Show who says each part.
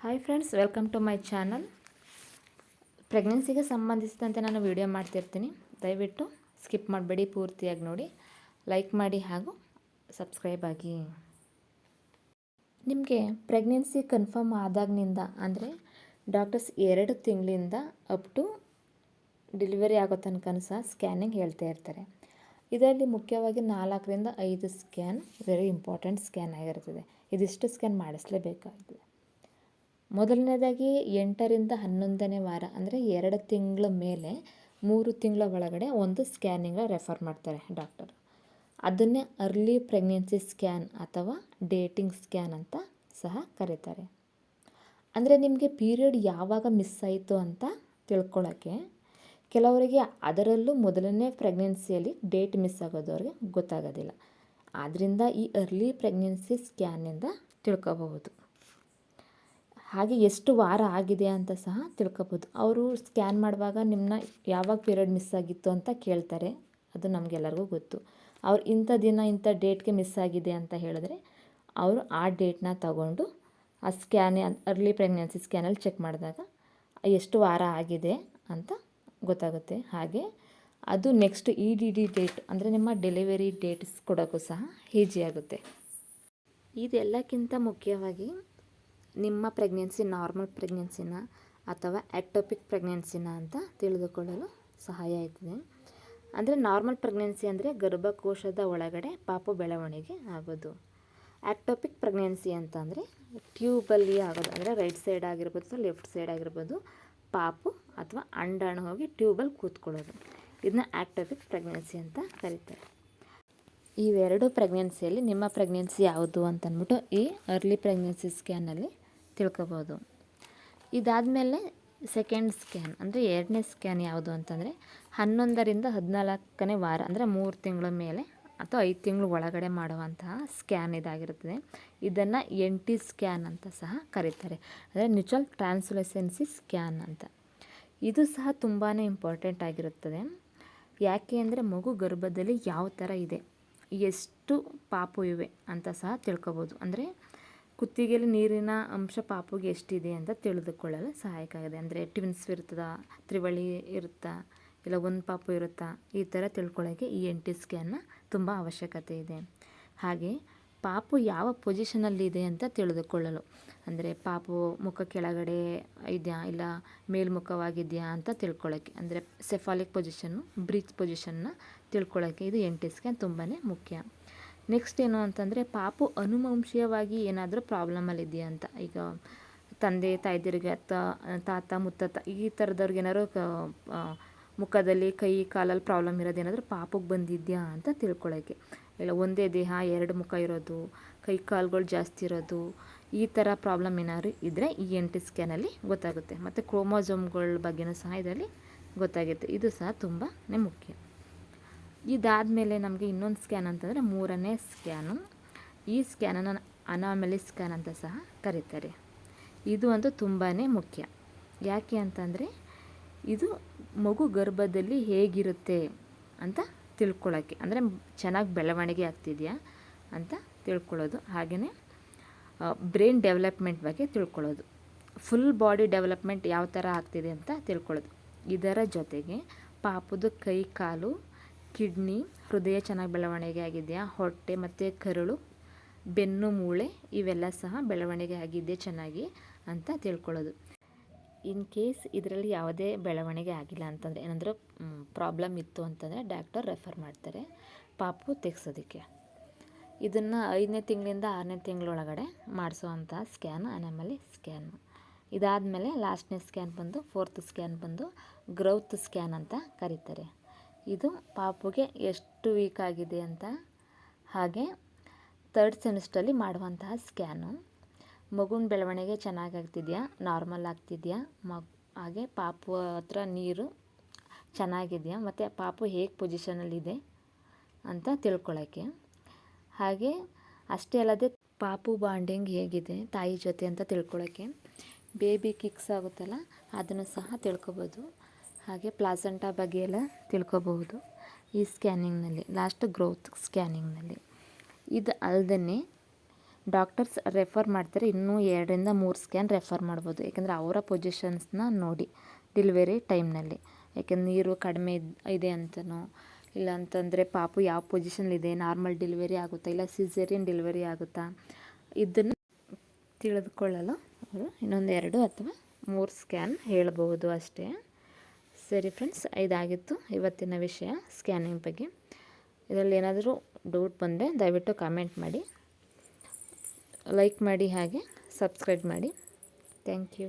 Speaker 1: Hi friends welcome to my channel ಪ್ರೆಗ್ನೆನ್ಸಿಗೆ ಸಂಬಂಧಿಸಿದಂತೆ ನಾನು video ಮಾಡ್ತಿರ್ತೀನಿ. ದಯವಿಟ್ಟು ಸ್ಕಿಪ್ ಮಾಡಬೇಡಿ ಪೂರ್ತಿಯಾಗಿ ನೋಡಿ. ಲೈಕ್ ಮಾಡಿ ಹಾಗೂ ಸಬ್ಸ್ಕ್ರೈಬ್ ಆಗಿ. ನಿಮಗೆ ಪ್ರೆಗ್ನೆನ್ಸಿ ಕನ್ಫರ್ಮ್ ಆದಾಗಿನಿಂದ ಅಂದರೆ ಡಾಕ್ಟರ್ಸ್ ಎರಡು ತಿಂಗಳಿಂದ ಅಪ್ ಟು ಡೆಲಿವರಿ ಆಗೋ ತನಕ ಸಹ ಸ್ಕ್ಯಾನಿಂಗ್ ಹೇಳ್ತಾ ಇರ್ತಾರೆ. ಇದರಲ್ಲಿ ಮುಖ್ಯವಾಗಿ ನಾಲ್ಕರಿಂದ ಐದು ಸ್ಕ್ಯಾನ್ ವೆರಿ ಇಂಪಾರ್ಟೆಂಟ್ ಸ್ಕ್ಯಾನ್ ಆಗಿರ್ತದೆ. ಇದಿಷ್ಟು ಸ್ಕ್ಯಾನ್ ಮಾಡಿಸಲೇಬೇಕಾಗ್ತದೆ. ಮೊದಲನೇದಾಗಿ ಎಂಟರಿಂದ ಹನ್ನೊಂದನೇ ವಾರ, ಅಂದರೆ ಎರಡು ತಿಂಗಳ ಮೇಲೆ ಮೂರು ತಿಂಗಳ ಒಳಗಡೆ ಒಂದು ಸ್ಕ್ಯಾನಿಂಗ ರೆಫರ್ ಮಾಡ್ತಾರೆ ಡಾಕ್ಟರ್. ಅದನ್ನೇ ಅರ್ಲಿ ಪ್ರೆಗ್ನೆನ್ಸಿ ಸ್ಕ್ಯಾನ್ ಅಥವಾ ಡೇಟಿಂಗ್ ಸ್ಕ್ಯಾನ್ ಅಂತ ಸಹ ಕರೀತಾರೆ. ಅಂದರೆ ನಿಮಗೆ ಪೀರಿಯಡ್ ಯಾವಾಗ ಮಿಸ್ ಆಯಿತು ಅಂತ ತಿಳ್ಕೊಳ್ಳೋಕ್ಕೆ ಕೆಲವರಿಗೆ ಅದರಲ್ಲೂ ಮೊದಲನೇ ಪ್ರೆಗ್ನೆನ್ಸಿಯಲ್ಲಿ ಡೇಟ್ ಮಿಸ್ ಆಗೋದು ಅವ್ರಿಗೆ ಗೊತ್ತಾಗೋದಿಲ್ಲ. ಆದ್ದರಿಂದ ಈ ಅರ್ಲಿ ಪ್ರೆಗ್ನೆನ್ಸಿ ಸ್ಕ್ಯಾನಿಂದ ತಿಳ್ಕೊಬಹುದು. ಹಾಗೆ ಎಷ್ಟು ವಾರ ಆಗಿದೆ ಅಂತ ಸಹ ತಿಳ್ಕೊಬೋದು. ಅವರು ಸ್ಕ್ಯಾನ್ ಮಾಡುವಾಗ ನಿಮ್ಮನ್ನ ಯಾವಾಗ ಪೀರಿಯಡ್ ಮಿಸ್ ಆಗಿತ್ತು ಅಂತ ಕೇಳ್ತಾರೆ. ಅದು ನಮಗೆಲ್ಲರಿಗೂ ಗೊತ್ತು. ಅವ್ರು ಇಂಥ ದಿನ ಇಂಥ ಡೇಟ್ಗೆ ಮಿಸ್ ಆಗಿದೆ ಅಂತ ಹೇಳಿದ್ರೆ ಅವರು ಆ ಡೇಟ್ನ ತಗೊಂಡು ಆ ಸ್ಕ್ಯಾನ್, ಅರ್ಲಿ ಪ್ರೆಗ್ನೆನ್ಸಿ ಸ್ಕ್ಯಾನಲ್ಲಿ ಚೆಕ್ ಮಾಡಿದಾಗ ಎಷ್ಟು ವಾರ ಆಗಿದೆ ಅಂತ ಗೊತ್ತಾಗುತ್ತೆ. ಹಾಗೆ ಅದು next E D D date, ಅಂದರೆ ನಿಮ್ಮ ಡೆಲಿವರಿ ಡೇಟ್ಸ್ ಕೊಡೋಕ್ಕೂ ಸಹ ಈಜಿ ಆಗುತ್ತೆ. ಇದೆಲ್ಲಕ್ಕಿಂತ ಮುಖ್ಯವಾಗಿ ನಿಮ್ಮ ಪ್ರೆಗ್ನೆನ್ಸಿ ನಾರ್ಮಲ್ ಪ್ರೆಗ್ನೆನ್ಸಿನ ಅಥವಾ ಆಕ್ಟೋಪಿಕ್ ಪ್ರೆಗ್ನೆನ್ಸಿನ ಅಂತ ತಿಳಿದುಕೊಳ್ಳಲು ಸಹಾಯ ಆಯ್ತದೆ ಅಂದರೆ ನಾರ್ಮಲ್ ಪ್ರೆಗ್ನೆನ್ಸಿ ಅಂದರೆ ಗರ್ಭಕೋಶದ ಒಳಗಡೆ ಪಾಪು ಬೆಳವಣಿಗೆ ಆಗೋದು. ಆಕ್ಟೋಪಿಕ್ ಪ್ರೆಗ್ನೆನ್ಸಿ ಅಂತಂದರೆ ಟ್ಯೂಬಲ್ಲಿ ಆಗೋದು. ಅಂದರೆ ರೈಟ್ ಸೈಡ್ ಆಗಿರ್ಬೋದು ಅಥವಾ ಲೆಫ್ಟ್ ಸೈಡ್ ಆಗಿರ್ಬೋದು ಪಾಪು ಅಥವಾ ಅಂಡಾಣು ಹೋಗಿ ಟ್ಯೂಬಲ್ಲಿ ಕೂತ್ಕೊಳ್ಳೋದು. ಇದನ್ನ ಆಕ್ಟೋಪಿಕ್ ಪ್ರೆಗ್ನೆನ್ಸಿ ಅಂತ ಕರೀತಾರೆ. ಇವೆರಡು ಪ್ರೆಗ್ನೆನ್ಸಿಯಲ್ಲಿ ನಿಮ್ಮ ಪ್ರೆಗ್ನೆನ್ಸಿ ಯಾವುದು ಅಂತಂದ್ಬಿಟ್ಟು ಈ ಅರ್ಲಿ ಪ್ರೆಗ್ನೆನ್ಸಿ ಸ್ಕ್ಯಾನಲ್ಲಿ ತಿಳ್ಕೊಬೋದು. ಇದಾದಮೇಲೆ ಸೆಕೆಂಡ್ ಸ್ಕ್ಯಾನ್ ಅಂದರೆ ಎರಡನೇ ಸ್ಕ್ಯಾನ್ ಯಾವುದು ಅಂತಂದರೆ ಹನ್ನೊಂದರಿಂದ ಹದಿನಾಲ್ಕನೇ ವಾರ, ಅಂದರೆ ಮೂರು ತಿಂಗಳ ಮೇಲೆ ಅಥವಾ ಐದು ತಿಂಗಳು ಒಳಗಡೆ ಮಾಡುವಂತಹ ಸ್ಕ್ಯಾನ್ ಇದಾಗಿರುತ್ತದೆ ಇದನ್ನು ಎನ್ ಟಿ ಸ್ಕ್ಯಾನ್ ಅಂತ ಸಹ ಕರೀತಾರೆ. ಅಂದರೆ ನ್ಯೂಚುವಲ್ ಟ್ರಾನ್ಸ್ಲುಸೆನ್ಸಿ ಸ್ಕ್ಯಾನ್ ಅಂತ. ಇದು ಸಹ ತುಂಬಾ ಇಂಪಾರ್ಟೆಂಟ್ ಆಗಿರುತ್ತದೆ. ಯಾಕೆ ಅಂದರೆ ಮಗು ಗರ್ಭದಲ್ಲಿ ಯಾವ ಥರ ಇದೆ, ಎಷ್ಟು ಪಾಪು ಇವೆ ಅಂತ ಸಹ ತಿಳ್ಕೊಬೋದು. ಅಂದರೆ ಕುತ್ತಿಗೆಯಲ್ಲಿ ನೀರಿನ ಅಂಶ ಪಾಪುಗೆ ಎಷ್ಟಿದೆ ಅಂತ ತಿಳಿದುಕೊಳ್ಳಲು ಸಹಾಯಕ ಆಗಿದೆ. ಅಂದರೆ ಟ್ವಿನ್ಸ್ ಇರ್ತದ ತ್ರಿವಳಿ ಇರುತ್ತಾ, ಇಲ್ಲ ಒಂದು ಪಾಪು ಇರುತ್ತಾ, ಈ ಥರ ತಿಳ್ಕೊಳ್ಳೋಕ್ಕೆ ಈ ಎನ್ ಟಿ ಸ್ಕ್ಯಾನ್ನ ತುಂಬ ಅವಶ್ಯಕತೆ ಇದೆ. ಹಾಗೆ ಪಾಪು ಯಾವ ಪೊಸಿಷನಲ್ಲಿದೆ ಅಂತ ತಿಳಿದುಕೊಳ್ಳಲು. ಅಂದರೆ ಪಾಪು ಮುಖ ಕೆಳಗಡೆ ಇದೆಯಾ, ಇಲ್ಲ ಮೇಲ್ಮುಖವಾಗಿದೆಯಾ ಅಂತ ತಿಳ್ಕೊಳ್ಳೋಕ್ಕೆ ಅಂದರೆ ಸೆಫಾಲಿಕ್ ಪೊಸಿಷನ್ನು ಬ್ರೀಚ್ ಪೊಸಿಷನ್ನ ತಿಳ್ಕೊಳ್ಳೋಕ್ಕೆ ಇದು ಎನ್ ಟಿ ಸ್ಕ್ಯಾನ್ ತುಂಬಾ ಮುಖ್ಯ. ನೆಕ್ಸ್ಟ್ ಏನು ಅಂತಂದರೆ, ಪಾಪು ಅನುವಂಶೀಯವಾಗಿ ಏನಾದರೂ ಪ್ರಾಬ್ಲಮಲ್ಲಿದೆಯಾ ಅಂತ. ಈಗ ತಂದೆ, ತಾಯ್ದಿರಿಗೆ ಅತ್ತ, ತಾತ, ಮುತ್ತತ್ತ ಈ ಥರದವ್ರಿಗೆ ಏನಾದ್ರು ಮುಖದಲ್ಲಿ ಕೈ, ಕಾಲಲ್ಲಿ ಪ್ರಾಬ್ಲಮ್ ಇರೋದೇನಾದರೂ ಪಾಪಕ್ಕೆ ಬಂದಿದ್ಯಾ ಅಂತ ತಿಳ್ಕೊಳ್ಳೋಕ್ಕೆ ಇಲ್ಲ, ಒಂದೇ ದೇಹ, ಎರಡು ಮುಖ ಇರೋದು, ಕೈ, ಕಾಲುಗಳು ಜಾಸ್ತಿ ಇರೋದು, ಈ ಥರ ಪ್ರಾಬ್ಲಮ್ ಏನಾದ್ರು ಇದ್ದರೆ ಈ ಎನ್ ಟಿ ಸ್ಕ್ಯಾನಲ್ಲಿ ಗೊತ್ತಾಗುತ್ತೆ. ಮತ್ತು ಕ್ರೋಮೋಸೋಮ್ಗಳ ಬಗ್ಗೆನೂ ಸಹ ಇದರಲ್ಲಿ ಗೊತ್ತಾಗುತ್ತೆ. ಇದು ಸಹ ತುಂಬಾ ಮುಖ್ಯ. ಇದಾದಮೇಲೆ ನಮಗೆ ಇನ್ನೊಂದು ಸ್ಕ್ಯಾನ್ ಅಂತಂದರೆ ಮೂರನೇ ಸ್ಕ್ಯಾನು ಈ ಸ್ಕ್ಯಾನನ್ನು ಅನಾಮಲಿ ಸ್ಕ್ಯಾನ್ ಅಂತ ಸಹ ಕರೀತಾರೆ. ಇದು ಅಂತೂ ತುಂಬಾ ಮುಖ್ಯ. ಯಾಕೆ ಅಂತಂದರೆ ಇದು ಮಗು ಗರ್ಭದಲ್ಲಿ ಹೇಗಿರುತ್ತೆ ಅಂತ ತಿಳ್ಕೊಳ್ಳೋಕ್ಕೆ ಅಂದರೆ ಚೆನ್ನಾಗಿ ಬೆಳವಣಿಗೆ ಆಗ್ತಿದೆಯಾ ಅಂತ ತಿಳ್ಕೊಳ್ಳೋದು. ಹಾಗೆಯೇ ಬ್ರೈನ್ ಡೆವಲಪ್ಮೆಂಟ್ ಬಗ್ಗೆ ತಿಳ್ಕೊಳ್ಳೋದು. ಫುಲ್ ಬಾಡಿ ಡೆವಲಪ್ಮೆಂಟ್ ಯಾವ ಥರ ಆಗ್ತಿದೆ ಅಂತ ತಿಳ್ಕೊಳ್ಳೋದು. ಇದರ ಜೊತೆಗೆ ಪಾಪದ ಕೈ ಕಾಲು ಕಿಡ್ನಿ ಹೃದಯ ಚೆನ್ನಾಗಿ ಬೆಳವಣಿಗೆ ಆಗಿದೆಯಾ? ಹೊಟ್ಟೆ ಮತ್ತು ಕರುಳು, ಬೆನ್ನು ಮೂಳೆ ಇವೆಲ್ಲ ಸಹ ಬೆಳವಣಿಗೆ ಆಗಿದೆ ಚೆನ್ನಾಗಿ ಅಂತ ತಿಳ್ಕೊಳ್ಳೋದು. ಇನ್ ಕೇಸ್ ಇದರಲ್ಲಿ ಯಾವುದೇ ಬೆಳವಣಿಗೆ ಆಗಿಲ್ಲ ಅಂತಂದರೆ, ಏನಾದರೂ ಪ್ರಾಬ್ಲಮ್ ಇತ್ತು ಅಂತಂದರೆ ಡಾಕ್ಟರ್ ರೆಫರ್ ಮಾಡ್ತಾರೆ. ಪಾಪು ತೆಗ್ಸೋದಕ್ಕೆ. ಇದನ್ನು ಐದನೇ ತಿಂಗಳಿಂದ ಆರನೇ ತಿಂಗಳೊಳಗಡೆ ಮಾಡಿಸೋವಂಥ ಸ್ಕ್ಯಾನ್, ಅನಾಮಲಿ ಸ್ಕ್ಯಾನ್. ಇದಾದಮೇಲೆ ಲಾಸ್ಟ್ನೇ ಸ್ಕ್ಯಾನ್ ಬಂದು, ಫೋರ್ತ್ ಸ್ಕ್ಯಾನ್ ಬಂದು, ಗ್ರೌತ್ ಸ್ಕ್ಯಾನ್ ಅಂತ ಕರೀತಾರೆ. ಇದು ಪಾಪುಗೆ ಎಷ್ಟು ವೀಕ್ ಆಗಿದೆ ಅಂತ ಹಾಗೆ ತರ್ಡ್ ಸೆಮಿಸ್ಟ್ರಲ್ಲಿ ಮಾಡುವಂತಹ ಸ್ಕ್ಯಾನು ಮಗುನ ಬೆಳವಣಿಗೆ ಚೆನ್ನಾಗಾಗ್ತಿದೆಯಾ ನಾರ್ಮಲ್ ಆಗ್ತಿದೆಯಾ? ಮಗು, ಹಾಗೆ ಪಾಪು ಹತ್ರ ನೀರು ಚೆನ್ನಾಗಿದೆಯಾ? ಮತ್ತು ಪಾಪು ಹೇಗೆ ಪೊಸಿಷನಲ್ಲಿದೆ ಅಂತ ತಿಳ್ಕೊಳ್ಳೋಕ್ಕೆ ಹಾಗೆ ಅಷ್ಟೇ ಅಲ್ಲದೆ ಪಾಪು ಬಾಂಡಿಂಗ್ ಹೇಗಿದೆ, ತಾಯಿ ಜೊತೆ ಅಂತ ತಿಳ್ಕೊಳ್ಳೋಕ್ಕೆ ಬೇಬಿ ಕಿಕ್ಸ್ ಆಗುತ್ತಲ್ಲ, ಅದನ್ನು ಸಹ ತಿಳ್ಕೊಬೋದು. ಹಾಗೆ ಪ್ಲಾಸಂಟಾ ಬಗ್ಗೆ ಎಲ್ಲ ತಿಳ್ಕೊಬಹುದು ಈ ಸ್ಕ್ಯಾನಿಂಗ್ನಲ್ಲಿ ಲಾಸ್ಟ್ ಗ್ರೋತ್ ಸ್ಕ್ಯಾನಿಂಗ್ನಲ್ಲಿ. ಇದು ಅಲ್ಲದೇ ಡಾಕ್ಟರ್ಸ್ ರೆಫರ್ ಮಾಡ್ತಾರೆ, ಇನ್ನೂ ಎರಡರಿಂದ ಮೂರು ಸ್ಕ್ಯಾನ್ ರೆಫರ್ ಮಾಡ್ಬೋದು. ಯಾಕೆಂದರೆ ಅವರ ಪೊಸಿಷನ್ಸ್ನ ನೋಡಿ ಡೆಲಿವರಿ ಟೈಮ್ನಲ್ಲಿ ಯಾಕೆಂದ್ರೆ ನೀರು ಕಡಿಮೆ ಇದ್- ಅಂತನೋ, ಇಲ್ಲ ಅಂತಂದರೆ ಪಾಪು ಯಾವ ಪೊಸಿಷನ್ಲಿದೆ ನಾರ್ಮಲ್ ಡೆಲಿವರಿ ಆಗುತ್ತಾ, ಇಲ್ಲ ಸಿಸೇರಿಯನ್ ಡೆಲಿವರಿ ಆಗುತ್ತಾ, ಇದನ್ನು ತಿಳಿದುಕೊಳ್ಳಲು ಅವರು ಇನ್ನೊಂದು ಎರಡು ಅಥವಾ ಮೂರು ಸ್ಕ್ಯಾನ್ ಹೇಳಬಹುದು ಅಷ್ಟೇ. ಸರಿ ಫ್ರೆಂಡ್ಸ್, ಇದಾಗಿತ್ತು ಇವತ್ತಿನ ವಿಷಯ ಸ್ಕ್ಯಾನಿಂಗ್ ಬಗ್ಗೆ. ಇದರಲ್ಲಿ ಏನಾದರೂ ಡೌಟ್ ಬಂದರೆ ದಯವಿಟ್ಟು ಕಾಮೆಂಟ್ ಮಾಡಿ. ಲೈಕ್ ಮಾಡಿ ಹಾಗೆ ಸಬ್ಸ್ಕ್ರೈಬ್ ಮಾಡಿ. Thank you